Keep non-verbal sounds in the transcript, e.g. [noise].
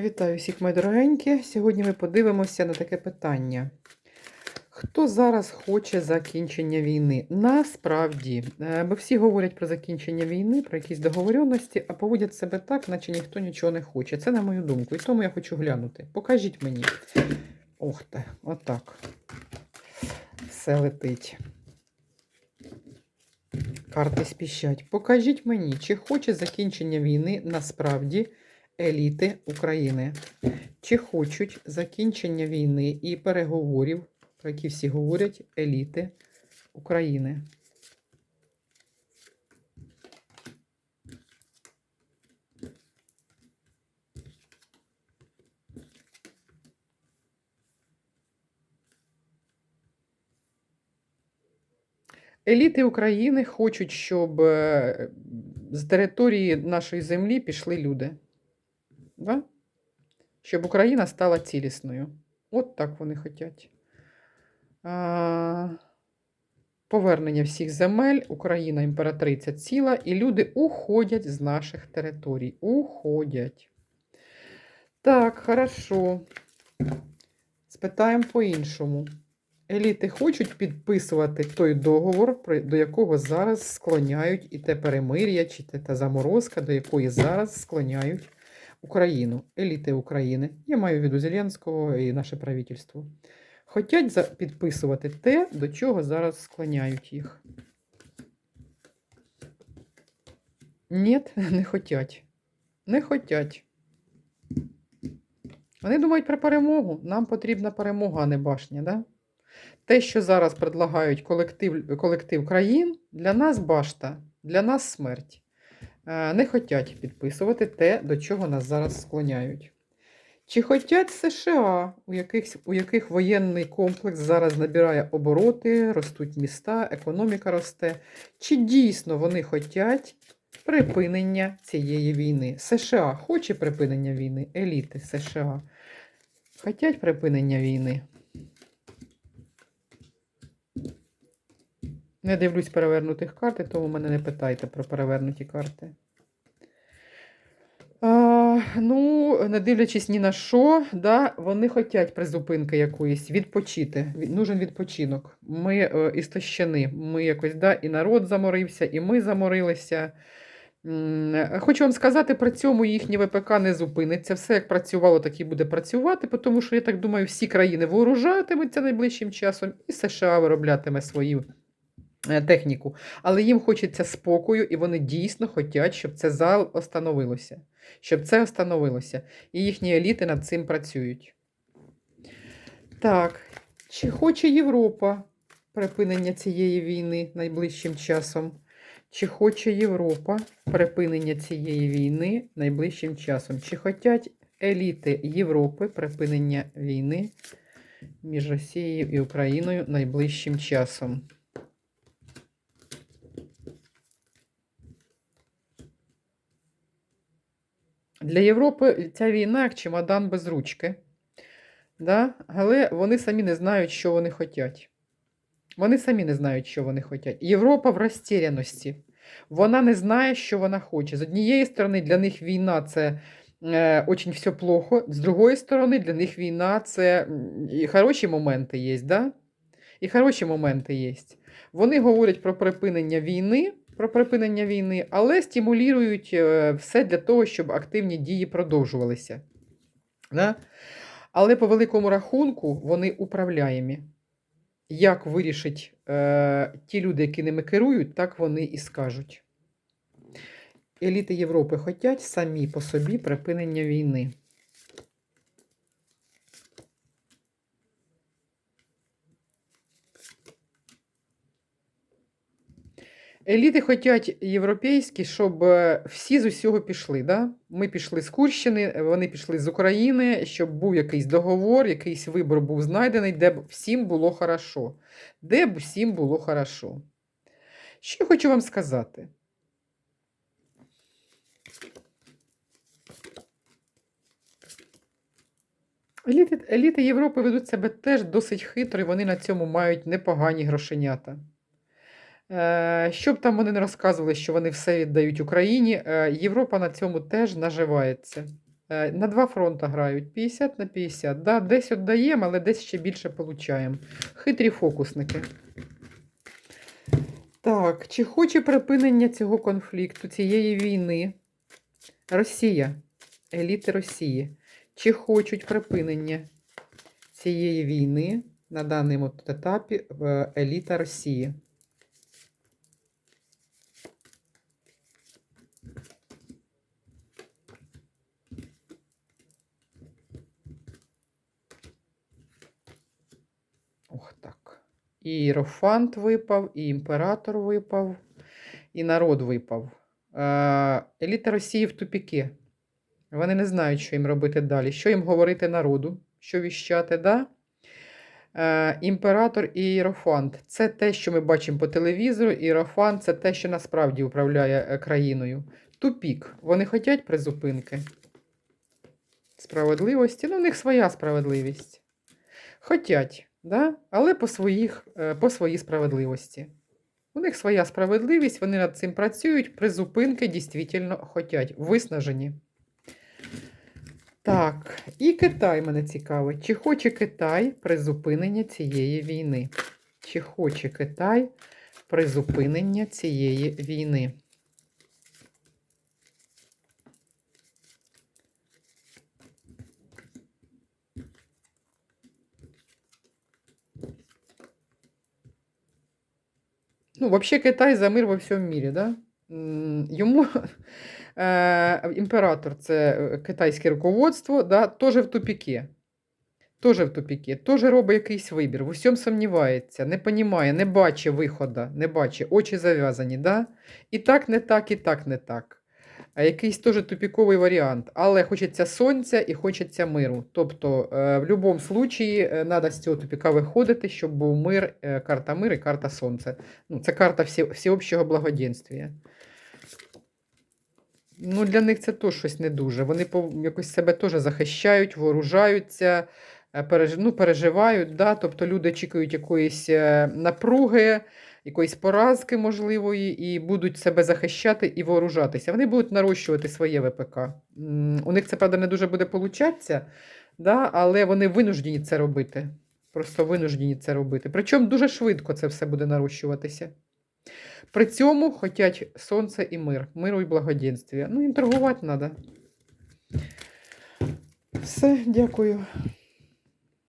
Вітаю всіх, мої дорогенькі. Сьогодні ми подивимося на таке питання. Хто зараз хоче закінчення війни? Насправді, е, бо всі говорять про закінчення війни, про якісь договоренності, а поводять себе так, наче ніхто нічого не хоче. Це на мою думку. І тому я хочу глянути. Покажіть мені. Ох ти, отак. Все летить. Карти спіщать. Покажіть мені, чи хоче закінчення війни насправді еліти України. Чи хочуть закінчення війни і переговорів, про які всі говорять, еліти України? Еліти України хочуть, щоб е, з території нашої землі пішли люди. Да? Щоб Україна стала цілісною. От так вони хочуть. Повернення всіх земель, Україна імператриця ціла, і люди уходять з наших територій. Уходять. Так, хорошо. Спитаємо по-іншому. Еліти хочуть підписувати той договор, до якого зараз склоняють і те перемир'я, чи те та заморозка, до якої зараз склоняють Україну, еліти України. Я маю в виду Зеленського і наше правительство. Хотять підписувати те, до чого зараз склоняють їх. Ні, [laughs] не хотять. Не хотять. Вони думають про перемогу. Нам потрібна перемога, а не башня. Да? Те, що зараз предлагають колектив, колектив країн, для нас башта, для нас смерть. Е, Не хотять підписувати те, до чого нас зараз склоняють. Чи хотять США, у яких, у яких воєнний комплекс зараз набирає обороти, ростуть міста, економіка росте? Чи дійсно вони хотять припинення цієї війни? США хоче припинення війни, еліти США. Хотять припинення війни. Не дивлюсь перевернутих карт, тому мене не питайте про перевернуті карти. А, ну, не дивлячись ні на що, да, вони хочуть призупинки якоїсь, відпочити. Нужен відпочинок. Ми е, істощені. Ми якось, да, і народ заморився, і ми заморилися. Хочу вам сказати, при цьому їхнє ВПК не зупиниться. Все як працювало, так і буде працювати, тому що, я так думаю, всі країни вооружатимуться найближчим часом, і США вироблятиме свою е, техніку. Але їм хочеться спокою, і вони дійсно хочуть, щоб це зал остановилося. Щоб це остановилося. І їхні еліти над цим працюють. Так, чи хоче Європа припинення цієї війни найближчим часом? Чи хоче Європа припинення цієї війни найближчим часом? Чи хочуть еліти Європи припинення війни між Росією і Україною найближчим часом? Для Європи ця війна як чемодан без ручки. Да? Але вони самі не знають, що вони хочуть. Вони самі не знають, що вони хочуть. Європа в розтіряності. Вона не знає, що вона хоче. З однієї сторони, для них війна це е, очень все плохо. З другої сторони, для них війна це і хороші моменти є. Да? І хороші моменти є. Вони говорять про припинення війни, про припинення війни, але стимулюють е, все для того, щоб активні дії продовжувалися. Да? Але по великому рахунку вони управляємі. Як вирішать е, ті люди, які ними керують, так вони і скажуть. Еліти Європи хочуть самі по собі припинення війни. Еліти хочуть європейські, щоб е, всі з усього пішли. Да? Ми пішли з Курщини, вони пішли з України, щоб був якийсь договор, якийсь вибор був знайдений, де б всім було хорошо. Де б всім було хорошо. Що я хочу вам сказати? Еліти, еліти Європи ведуть себе теж досить хитро, і вони на цьому мають непогані грошенята. Е, Щоб там вони не розказували, що вони все віддають Україні, е, Європа на цьому теж наживається. Е, На два фронта грають 50 на 50. Да, десь віддаємо, але десь ще більше получаємо. Хитрі фокусники. Так, чи хоче припинення цього конфлікту, цієї війни? Росія, еліти Росії. Чи хочуть припинення цієї війни на даному етапі еліта Росії? Ох так. І Єрофант випав, і імператор випав, і народ випав. Еліта Росії в тупіки. Вони не знають, що їм робити далі. Що їм говорити народу, що віщати, да? Е, імператор і Єрофант це те, що ми бачимо по телевізору. Єрофант це те, що насправді управляє е, країною. Тупік. Вони хочуть призупинки. Справедливості. Ну, у них своя справедливість. Хотять, да? але по, своїх, е, по своїй справедливості. У них своя справедливість, вони над цим працюють, призупинки дійсно хотять. Виснажені. Так, і Китай мене цікавить. Чи хоче Китай призупинення цієї війни? Чи хоче Китай призупинення цієї війни? Ну, вообще Китай за мир во всьому мірі, да? Йому е, [laughs] імператор, це е, китайське руководство, да, теж в тупіки. Теж в тупіки, теж робить якийсь вибір, в усьому сумнівається, не розуміє, не бачить виходу, не бачить, очі зав'язані, да? І так не так, і так не так. Якийсь теж тупіковий варіант. Але хочеться сонця і хочеться миру. Тобто, е, в будь-якому случаї треба з цього тупіка виходити, щоб був мир, е, карта мир і карта сонця. Ну, це карта всеобщого благоденствия. Ну, для них це теж щось не дуже. Вони якось себе теж захищають, вооружаються, е, переж, ну, переживають. Да? Тобто люди очікують якоїсь напруги, якоїсь поразки можливої, і будуть себе захищати і вооружатися. Вони будуть нарощувати своє ВПК. У них це, правда, не дуже буде получатися, да? але вони винуждені це робити. Просто винуждені це робити. Причому дуже швидко це все буде нарощуватися. При цьому хотять сонце і мир, миру і благоденствия. Ну, їм торгувати треба. Все, дякую.